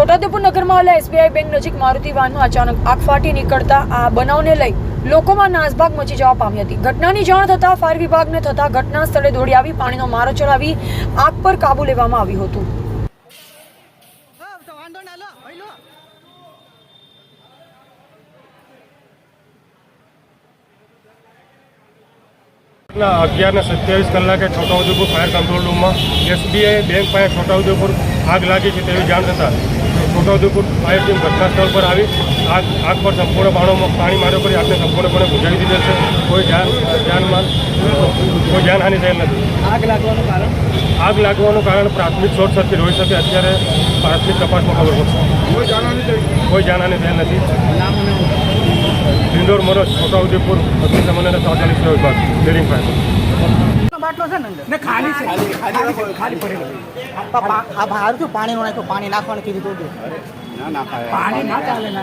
છોટાઉદેપુર નગરમાં આવેલા SBI bank નજીક મારુતિ વાનમાં અચાનક આગ ફાટી નીકળતા આ બનાવને લઈ લોકોમાં નાસભાગ મચી જવા પામી હતી. ઘટનાની જાણ થતાં ફાયર વિભાગને થતાં ઘટના સ્થળે દોડી આવી, પાણીનો મારો ચડાવી આગ પર કાબુ લેવામાં આવ્યું હતું. હા તો વાંધો ના લો ભાઈ લો ના અગિયાર ને સત્યાવીસ કલાકે છોટાઉદેપુર ફાયર કંટ્રોલ રૂમમાં એસબીઆઈ બેંક પાસે છોટાઉદેપુર આગ લાગી છે તેવી જાણ થતાં છોટાઉદેપુર ફાયર ટીમ ઘટનાસ્થળ પર આવી. આગ આગ પર સંપૂર્ણ પાણીમાં પાણી માર્યો કરી આગને સંપૂર્ણપણે બુઝાવી દીધેલ છે. કોઈ જાન જાનમાલ કોઈ જાનહાનિ થયેલ નથી. આગ લાગવાનું કારણ? આગ લાગવાનું કારણ પ્રાથમિક શોર્ટ સર્કિટ હોઈ શકે અત્યારે પ્રાથમિક તપાસમાં ખબર પડશે. કોઈ જાનહાનિ કોઈ જાનહાનિ થયેલ નથી. ઇન્દોર મોરજ છોટાઉદેપુર અગ્નિશમન અને તાત્કાલિક સેવા વિભાગ બિલ્ડિંગ ફાયર. બાટલો છે ને અંદર? ને ખાલી છે. ખાલી ખાલી ખાલી પડેલો આ બહાર શું પાણી નો નાખ્યો. પાણી નાખવાનું કીધું તો પાણી ના ચાલે ના.